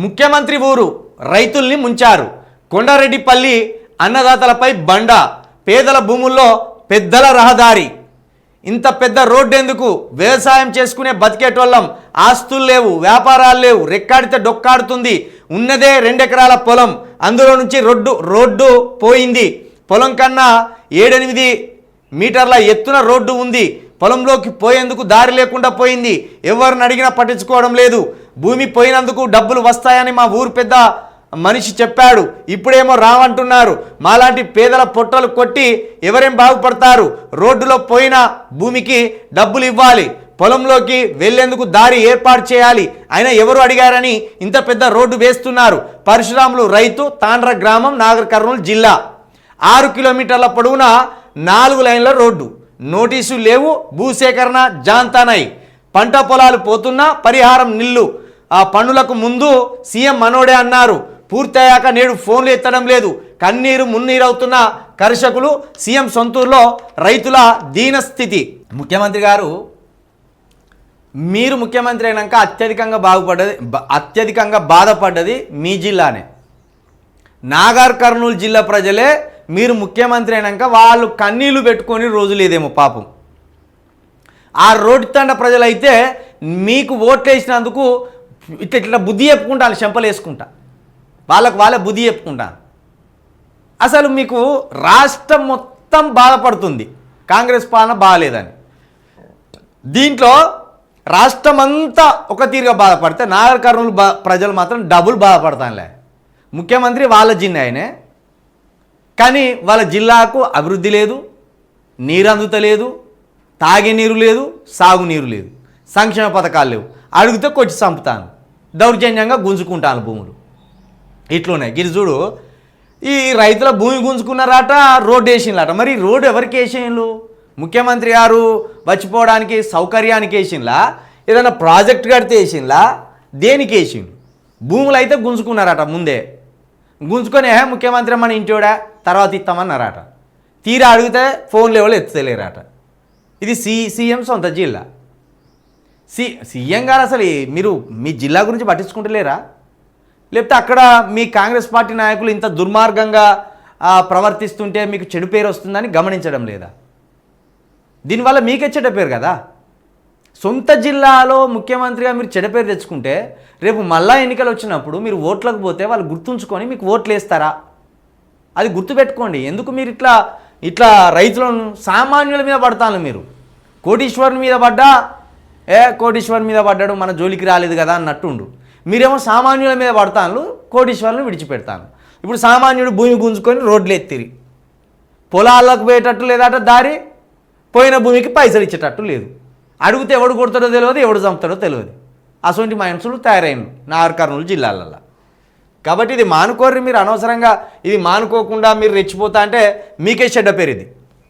ముఖ్యమంత్రి ఊరు రైతుల్ని ముంచారు. కొండారెడ్డిపల్లి అన్నదాతలపై బండ పేదల భూముల్లో పెద్దల రహదారి. ఇంత పెద్ద రోడ్డు ఎందుకు వ్యవసాయం చేసుకునే బతికేటోళ్ళం ఆస్తులు లేవు వ్యాపారాలు లేవు రెక్కాడితే డొక్కాడుతుంది. ఉన్నదే రెండెకరాల పొలం అందులో నుంచి రోడ్డు రోడ్డు పోయింది. పొలం కన్నా ఏడెనిమిది మీటర్ల ఎత్తున రోడ్డు ఉంది. పొలంలోకి పోయేందుకు దారి లేకుండా పోయింది. ఎవరిని అడిగినా పట్టించుకోవడం లేదు. భూమి పోయినందుకు డబ్బులు వస్తాయని మా ఊరు పెద్ద మనిషి చెప్పాడు. ఇప్పుడేమో రావంటున్నారు. మాలాంటి పేదల పొట్టలు కొట్టి ఎవరేం బాగుపడతారు? రోడ్డులో పోయిన భూమికి డబ్బులు ఇవ్వాలి. పొలంలోకి వెళ్ళేందుకు దారి ఏర్పాటు చేయాలి. అయినా ఎవరు అడిగారని ఇంత పెద్ద రోడ్డు వేస్తున్నారు. పరశురాములు రైతు తాండ్ర గ్రామం నాగర్ కర్నూలు జిల్లా. ఆరు కిలోమీటర్ల పొడవున నాలుగు లైన్ల రోడ్డు. నోటీసు లేవు. భూసేకరణ జాంతానై. పంట పొలాలు పోతున్నా పరిహారం నిల్లు. ఆ పనులకు ముందు సీఎం మనోడే అన్నారు. పూర్తయ్యాక నేడు ఫోన్లు ఎత్తడం లేదు. కన్నీరు మున్నీరవుతున్న కర్షకులు సీఎం సొంతూరులో రైతుల దీనస్థితి. ముఖ్యమంత్రి గారు మీరు ముఖ్యమంత్రి అయినాక అత్యధికంగా బాగుపడ్డది అత్యధికంగా బాధపడ్డది మీ జిల్లానే. నాగర్ కర్నూలు జిల్లా ప్రజలే మీరు ముఖ్యమంత్రి అయినాక వాళ్ళు కన్నీళ్ళు పెట్టుకొని రోజులు లేదేమో పాపం. ఆ రోడ్డు తండ ప్రజలైతే మీకు ఓట్లు వేసినందుకు ఇట్లా ఇట్లా బుద్ధి చెప్పుకుంటాను చెంపలు వేసుకుంటా. వాళ్ళకు వాళ్ళే బుద్ధి చెప్పుకుంటాను అసలు మీకు రాష్ట్రం మొత్తం బాధపడుతుంది. కాంగ్రెస్ పాలన బాగాలేదని. దీంట్లో రాష్ట్రం అంతా ఒక తీరుగా బాధపడితే నాగర్ కర్నూలు ప్రజలు మాత్రం డబుల్ బాధపడతానులే. ముఖ్యమంత్రి వాళ్ళ జిన్ ఆయనే కానీ వాళ్ళ జిల్లాకు అభివృద్ధి లేదు నీరు అందుతలేదు తాగే నీరు లేదు సాగునీరు లేదు. సంక్షేమ పథకాలు లేవు. అడిగితే కొట్టి చంపుతాను. దౌర్జన్యంగా గుంజుకుంటాను భూములు. ఇట్లున్నాయి. గిరిజుడు చూడు ఈ రైతుల భూమి గుంజుకున్నారట రోడ్డు వేసిండ్రట మరి రోడ్డు ఎవరికి వేసేయండ్లు ముఖ్యమంత్రి గారు వచ్చిపోవడానికి సౌకర్యానికి వేసిండ్లా? ఏదైనా ప్రాజెక్ట్ కడితే వేసిండ్లా? దేనికి వేసిండు భూములు అయితే గుంజుకున్నారట ముందే. గుంజుకొని ముఖ్యమంత్రి మన ఇంటివాడా తర్వాత ఇస్తామన్నారట. తీరా అడిగితే ఫోన్లు ఎవరు ఎత్తలేరట. ఇది సి సీఎం సొంత జిల్లా. సి సీఎం గారు అసలు మీరు మీ జిల్లా గురించి పట్టించుకుంటలేరా? లేకపోతే అక్కడ మీ కాంగ్రెస్ పార్టీ నాయకులు ఇంత దుర్మార్గంగా ప్రవర్తిస్తుంటే మీకు చెడు పేరు వస్తుందని గమనించడం లేదా? దీనివల్ల మీకే చెడ్డ పేరు కదా? సొంత జిల్లాలో ముఖ్యమంత్రిగా మీరు చెడ్డ పేరు తెచ్చుకుంటే రేపు మళ్ళా ఎన్నికలు వచ్చినప్పుడు మీరు ఓట్లకు పోతే వాళ్ళు గుర్తుంచుకొని మీకు ఓట్లు వేస్తారా? అది గుర్తుపెట్టుకోండి. ఎందుకు మీరు ఇట్లా ఇట్లా రైతులను సామాన్యుల మీద పడతాను మీరు? కోటీశ్వరుని మీద పడ్డా ఏ కోటీశ్వరుని మీద పడ్డాడు మన జోలికి రాలేదు కదా అన్నట్టుండు. మీరేమో సామాన్యుల మీద పడతాను కోటీశ్వరుని విడిచిపెడతాను ఇప్పుడు సామాన్యుడు భూమి గుంజుకొని రోడ్లు ఎత్తిరి. పొలాలకు పోయేటట్టు లేదట దారి పోయిన భూమికి పైసలు ఇచ్చేటట్టు లేదు. అడిగితే ఎవడు కొడతాడో తెలియదు ఎవడు చంపుతాడో తెలియదు. అటువంటి మనుషులు తయారైన నాగర్ కర్నూలు జిల్లాలలో కాబట్టి ఇది మానుకోర్రి మీరు అనవసరంగా ఇది మానుకోకుండా మీరు రెచ్చిపోతా అంటే మీకే చెడ్డ పేరు ఇది